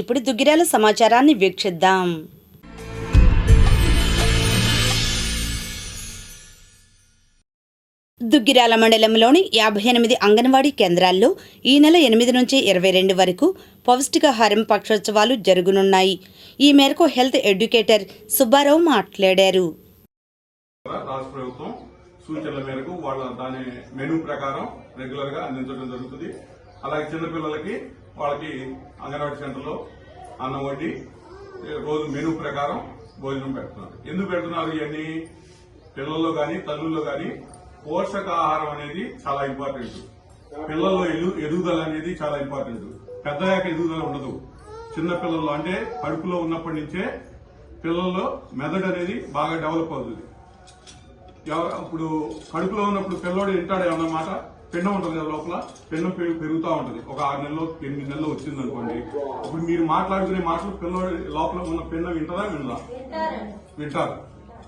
ఇప్పుడు దుగ్గిరాల సమాచారాన్ని వీక్షిద్దాం. దుగ్గిరాల మండలంలోని యాభై ఎనిమిది అంగన్వాడీ కేంద్రాల్లో ఈ నెల ఎనిమిది నుంచి ఇరవై రెండు వరకు పౌష్టికాహారం పక్షోత్సవాలు జరుగునున్నాయి. ఈ మేరకు హెల్త్ ఎడ్యుకేటర్ సుబ్బారావు మాట్లాడారు. రాష్ట్ర ప్రభుత్వం సూచనల మేరకు వాళ్ళ దాని మెనూ ప్రకారం రెగ్యులర్గా అందించడం జరుగుతుంది. అలాగే చిన్నపిల్లలకి వాళ్ళకి అంగన్వాడీ సెంటర్లో అన్నం వండి రోజు మెనూ ప్రకారం భోజనం పెడుతున్నారు. ఎందుకు పెడుతున్నారు? ఇవన్నీ పిల్లల్లో కానీ తల్లుల్లో కానీ పోషకాహారం అనేది చాలా ఇంపార్టెంట్. పిల్లల్లో ఎదుగుదల అనేది చాలా ఇంపార్టెంట్. పెద్దయ్యాక ఎదుగుదల ఉండదు. చిన్న పిల్లల్లో అంటే కడుపులో ఉన్నప్పటి నుంచే పిల్లల్లో మెదడు అనేది బాగా డెవలప్ అవుతుంది. ఇప్పుడు కడుపులో ఉన్నప్పుడు పిల్లోడు వింటాడు ఏమన్నమాట పిండం ఉంటుంది కదా లోపల? పిండం పెరు- పెరుగుతూ ఉంటుంది. ఒక ఆరు నెలలు ఎనిమిది నెలలు వచ్చింది అనుకోండి. ఇప్పుడు మీరు మాట్లాడుకునే మాటలు పిల్లోడు లోపల ఉన్న పిండం వింటదా వినదా? వింటారు.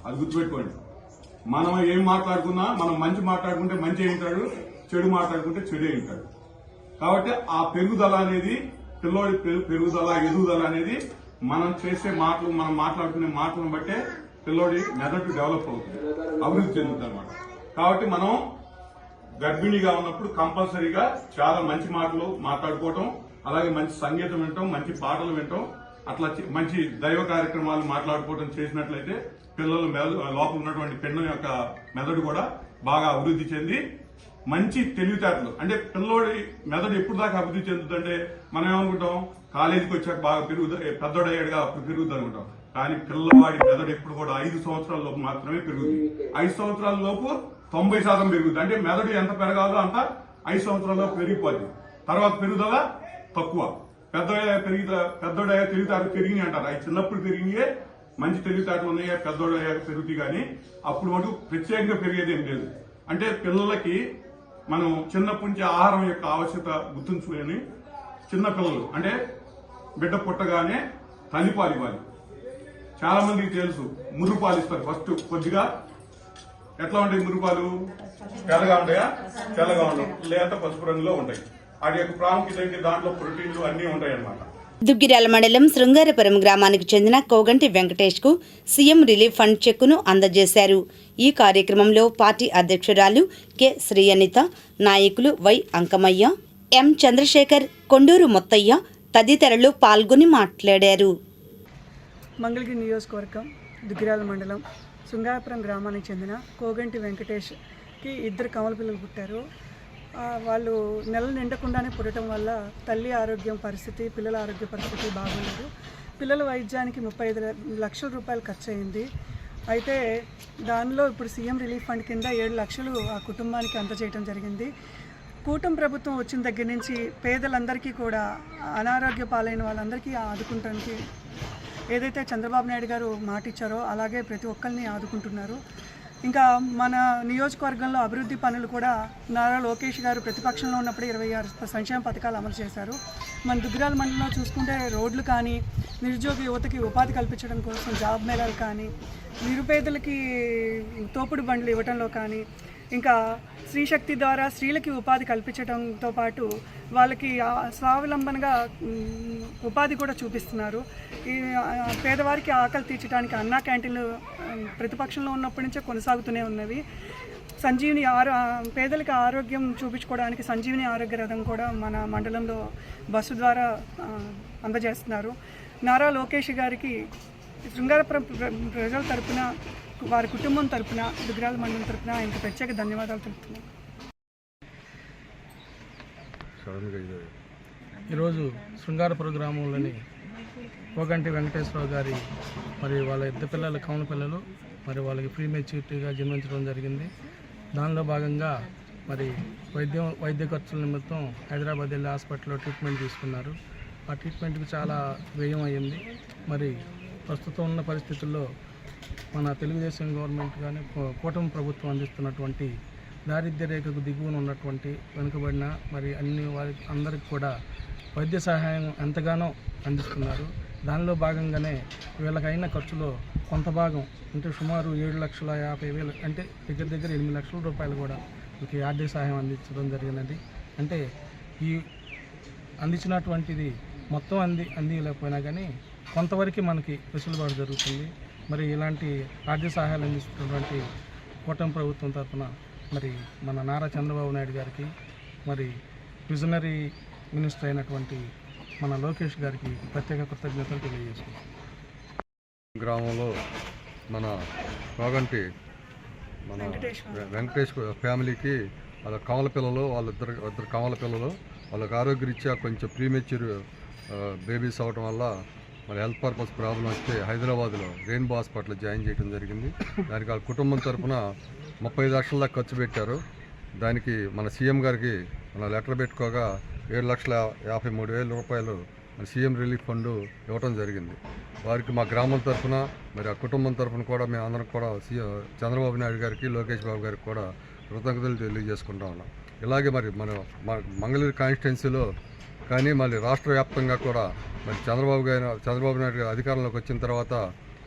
అది గుర్తుపెట్టుకోండి. మనం ఏం మాట్లాడుకున్నా మనం మంచి మాట్లాడుకుంటే మంచి వింటాడు చెడు మాట్లాడుకుంటే చెడు వింటాడు. కాబట్టి ఆ పెరుగుదల అనేది పిల్లోడి పెరు- పెరుగుదల ఎదుగుదల అనేది మనం చేసే మాటలు మనం మాట్లాడుకునే మాటలను బట్టే పిల్లోడి మెదడు డెవలప్ అవుతుంది. అభివృద్ధి చెందుతుంది అనమాట కాబట్టి మనం గర్భిణిగా ఉన్నప్పుడు కంపల్సరీగా చాలా మంచి మాటలు మాట్లాడుకోవటం అలాగే మంచి సంగీతం వినటం మంచి పాటలు వినటం అట్లా మంచి దైవ కార్యక్రమాలు మాట్లాడుకోవటం చేసినట్లయితే పిల్లలు మెదడు లోపల ఉన్నటువంటి పిండం యొక్క మెదడు కూడా బాగా అభివృద్ధి చెంది మంచి తెలివితేటలు. అంటే పిల్లోడి మెదడు ఎప్పుడు దాకా అభివృద్ధి చెందుతుందంటే మనం ఏమనుకుంటాం? కాలేజీకి వచ్చాక బాగా పెరుగుద పెద్దోడయ్యాడుగా అప్పుడు పెరుగుద్ది అనుకుంటాం. కానీ పిల్లవాడి మెదడు ఎప్పుడు కూడా ఐదు సంవత్సరాల లోపు మాత్రమే పెరుగుతుంది ఐదు సంవత్సరాల లోపు తొంభై శాతం పెరుగుతుంది అంటే మెదడు ఎంత పెరగాలో అంత ఐదు సంవత్సరాల్లో పెరిగిపోద్ది. తర్వాత పెరుగుదల తక్కువ. పెద్ద పెరిగితే పెద్దోడయ్యా తెలివితేటలు పెరిగినాయి అంటారు. అవి చిన్నప్పుడు పెరిగినాయే మంచి తెలివితేటలు ఉన్నాయా పెద్దోడయ్యాక పెరుగుతాయి కానీ అప్పుడు మటుకు ప్రత్యేకంగా పెరిగేది ఏం లేదు. అంటే పిల్లలకి మనం చిన్నప్పటి నుంచి ఆహారం యొక్క ఆవశ్యకత గుర్తుంచుకొని చిన్న పిల్లలు అంటే బిడ్డ పుట్టగానే తల్లిపాలు ఇవ్వాలి. చాలా మందికి తెలుసు మురుపాలు ఇస్తారు ఫస్ట్ కొద్దిగా. ఎట్లా ఉంటాయి మురుపాలు తెల్లగా ఉంటాయా? తెల్లగా ఉండవు. లేత పసుపు రంగులో ఉంటాయి. వాటి యొక్క ప్రాముఖ్యత ఏంటి? దాంట్లో ప్రోటీన్లు అన్నీ ఉంటాయి అన్నమాట దుగ్గిరాల మండలం శృంగారపురం గ్రామానికి చెందిన కోగంటి వెంకటేష్కు సీఎం రిలీఫ్ ఫండ్ చెక్కును అందజేశారు. ఈ కార్యక్రమంలో పార్టీ అధ్యక్షురాలు కె. శ్రీయనిత నాయకులు వై. అంకమయ్య ఎం. చంద్రశేఖర్ కొండూరు మొత్తయ్య తదితరులు పాల్గొని మాట్లాడారు. మంగళగిరి నియోజకవర్గం దుగ్గిరాల మండలం శృంగారపురం గ్రామానికి చెందిన కోగంటి వెంకటేష్కి ఇద్దరు కమల పిల్లలు పుట్టారు. వాళ్ళు నెల నిండకుండానే పుట్టడం వల్ల తల్లి ఆరోగ్యం పరిస్థితి పిల్లల ఆరోగ్య పరిస్థితి బాగోలేదు పిల్లల వైద్యానికి ముప్పై ఐదు లక్షల రూపాయలు ఖర్చు అయింది అయితే దానిలో ఇప్పుడు సీఎం రిలీఫ్ ఫండ్ కింద ఏడు లక్షలు ఆ కుటుంబానికి అందజేయడం జరిగింది. కూటమి ప్రభుత్వం వచ్చిన దగ్గర నుంచి పేదలందరికీ కూడా అనారోగ్య పాలైన వాళ్ళందరికీ ఆదుకుంటానికి ఏదైతే చంద్రబాబు నాయుడు గారు మాట ఇచ్చారో అలాగే ప్రతి ఒక్కరిని ఆదుకుంటున్నారు. ఇంకా మన నియోజకవర్గంలో అభివృద్ధి పనులు కూడా నారా లోకేష్ గారు ప్రతిపక్షంలో ఉన్నప్పుడు ఇరవై ఆరు సంక్షేమ పథకాలు అమలు చేశారు. మన దుగ్గిరాల మండలంలో చూసుకుంటే రోడ్లు కానీ నిరుద్యోగ యువతకి ఉపాధి కల్పించడం కోసం జాబ్ మేళాలు కానీ నిరుపేదలకి తోపుడు బండ్లు ఇవ్వటంలో కానీ ఇంకా స్త్రీశక్తి ద్వారా స్త్రీలకి ఉపాధి కల్పించడంతో పాటు వాళ్ళకి స్వావలంబనగా ఉపాధి కూడా చూపిస్తున్నారు. ఈ పేదవారికి ఆకలి తీర్చడానికి అన్నా క్యాంటీన్లు ప్రతిపక్షంలో ఉన్నప్పటి నుంచే కొనసాగుతూనే ఉన్నవి. సంజీవిని ఆరో పేదలకి పేదలకు ఆరోగ్యం చూపించుకోవడానికి సంజీవిని ఆరోగ్య రథం కూడా మన మండలంలో బస్సు ద్వారా అందజేస్తున్నారు. నారా లోకేష్ గారికి శృంగారపురం ప్ర- ప్రజల తరపున వారి కుటుంబం తరపున దుగ్గిరాల మండలం తరపున ఆయనకు ప్రత్యేక ధన్యవాదాలు తెలుపుతున్నాను ఈరోజు శృంగారపురం గ్రామంలోని పోగంటి వెంకటేశ్వరరావు గారి మరి వాళ్ళ ఇద్దరు పిల్లల కౌన పిల్లలు మరి వాళ్ళకి ఫ్రీ మెచ్యూరిటీగా జన్మించడం జరిగింది. దానిలో భాగంగా మరి వైద్యం వైద్య ఖర్చుల నిమిత్తం హైదరాబాద్ వెళ్ళి హాస్పిటల్లో ట్రీట్మెంట్ తీసుకున్నారు. ఆ ట్రీట్మెంట్కి చాలా వ్యయం అయ్యింది. మరి ప్రస్తుతం ఉన్న పరిస్థితుల్లో మన తెలుగుదేశం గవర్నమెంట్ కానీ కూటమి ప్రభుత్వం అందిస్తున్నటువంటి దారిద్ర్య రేఖకు దిగువన ఉన్నటువంటి వెనుకబడిన మరి అన్ని వారి అందరికి కూడా వైద్య సహాయం ఎంతగానో అందిస్తున్నారు. దానిలో భాగంగానే వీళ్ళకైన ఖర్చులో కొంత భాగం అంటే సుమారు ఏడు లక్షల యాభై వేలు అంటే దగ్గర దగ్గర ఎనిమిది లక్షల రూపాయలు కూడా వీళ్ళకి ఆర్థిక సహాయం అందించడం జరిగినది. అంటే ఈ అందించినటువంటిది మొత్తం అంది అందియలేకపోయినా కానీ కొంతవరకు మనకి వెసులుబాటు జరుగుతుంది. మరి ఇలాంటి ఆర్థిక సహాయాలు అందిస్తున్నటువంటి కూటమి ప్రభుత్వం తరఫున మరి మన నారా చంద్రబాబు నాయుడు గారికి మరి విజనరీ మినిస్టర్ అయినటువంటి మన లోకేష్ గారికి ప్రత్యేక కృతజ్ఞతలు తెలియజేసుకుంటాం గ్రామంలో మన రోగంటి మన వెంకటేష్ ఫ్యామిలీకి వాళ్ళ కమల పిల్లలు వాళ్ళిద్దరు ఇద్దరు కమల పిల్లలు వాళ్ళకి ఆరోగ్యరీత్యా కొంచెం ప్రీమెచ్యూర్ బేబీస్ అవ్వటం వల్ల మరి హెల్త్ పర్పస్ ప్రాబ్లం వస్తే హైదరాబాద్లో రెయిన్బో హాస్పిటల్ జాయిన్ చేయడం జరిగింది. దానికి వాళ్ళ కుటుంబం తరఫున ముప్పై ఐదు లక్షల దాకా ఖర్చు పెట్టారు. దానికి మన సీఎం గారికి మన లెటర్ పెట్టుకోగా ఏడు లక్షల యాభై మూడు వేల రూపాయలు మన సీఎం రిలీఫ్ ఫండ్ ఇవ్వటం జరిగింది. వారికి మా గ్రామం తరఫున మరి ఆ కుటుంబం తరఫున కూడా మేము అందరం కూడా సీఎం చంద్రబాబు నాయుడు గారికి లోకేష్ బాబు గారికి కూడా కృతజ్ఞతలు తెలియజేసుకుంటా ఉన్నాం. ఇలాగే మరి మన మంగళూరు కాన్స్టిట్యున్సీలో కానీ మళ్ళీ రాష్ట్ర వ్యాప్తంగా కూడా మరి చంద్రబాబు గారు చంద్రబాబు నాయుడు గారు అధికారంలోకి వచ్చిన తర్వాత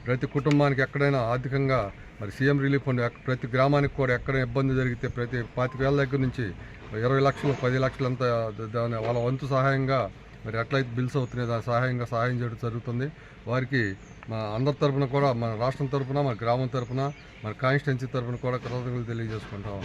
ప్రతి కుటుంబానికి ఎక్కడైనా ఆర్థికంగా మరి సీఎం రిలీఫ్ ఫండ్ ప్రతి గ్రామానికి కూడా ఎక్కడ ఇబ్బంది జరిగితే ప్రతి పాతిక వేల దగ్గర నుంచి ఇరవై లక్షలు పది లక్షలు దాని వాళ్ళ వంతు సహాయంగా మరి ఎట్లయితే బిల్స్ అవుతున్నాయి దాని సహాయంగా సహాయం చేయడం జరుగుతుంది. వారికి మా అందరి తరఫున కూడా మన రాష్ట్రం తరపున మన గ్రామం తరఫున మన కాన్స్టిట్యున్సీ తరపున కూడా కృతజ్ఞతలు తెలియజేసుకుంటాం